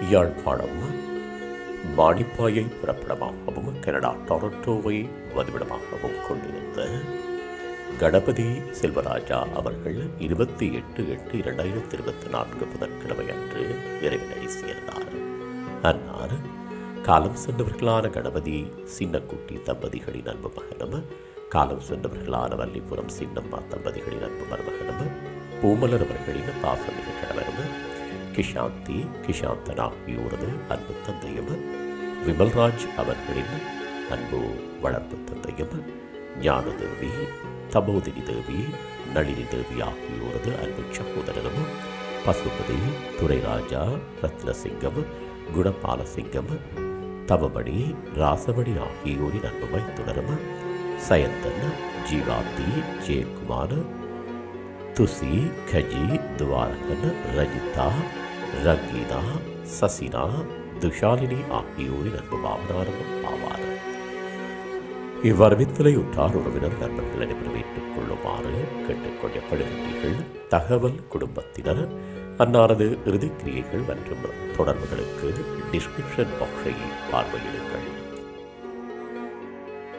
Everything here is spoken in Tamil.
யாழ்ப்பாணம் மானிப்பாயை புறப்படமாகவும் கனடா டொரண்டோவை வதிவிடமாகவும் கொண்டிருந்த கணபதி செல்வராஜா அவர்கள் இருபத்தி எட்டு எட்டு இரண்டாயிரத்தி இருபத்தி நான்கு புதன்கிழமை அன்று இறைவனை சேர்ந்தார். அன்னார் காலம் சென்றவர்களான கணபதி சின்னக்குட்டி தம்பதிகளின் அன்பு மகனும் காலம் சென்றவர்களான வள்ளிபுரம் சின்னம்மா தம்பதிகளின் அன்பு மருமகனும் பூமலர் அவர்களின் பாசமிகு கணவரும் கிஷாந்தி கிஷாந்தன் ஆகியோரது அன்பு தந்தையும் விமல்ராஜ் அவர்களின் அன்பு வளர்ப்பு தந்தையும் ஞானதேவி தபோதினி தேவி நளினி தேவி ஆகியோரது அன்பு சகோதரரும் பசுபதி துரைராஜா ரத்னசிங்கம் குணபாலசிங்கம் தவமணி ராசமணி ஆகியோரின் அன்பு மைத்துனரும் சயந்தன் ஜீவாந்தி ஜெயக்குமார் துசி கஜி துவாரகன் ரஜிதா ரங்கீதா சசினா துஷாலினி ஆகியோரின் அன்பு பாவனாரும் ஆவார் இவ்வரவித்தலை உற்றார் உறவினர் நண்பர்கள் அனைவரும் ஏற்றுக்கொள்ளுமாறு கேட்டுக்கொள்ளப்படுகின்றீர்கள். தகவல் குடும்பத்தினர் அன்னாரது இறுதிக்கிரியைகள் மற்றும் தொடர்புகளுக்கு டிஸ்கிரிப்ஷன் பாக்ஸை பார்வையிடுங்கள்.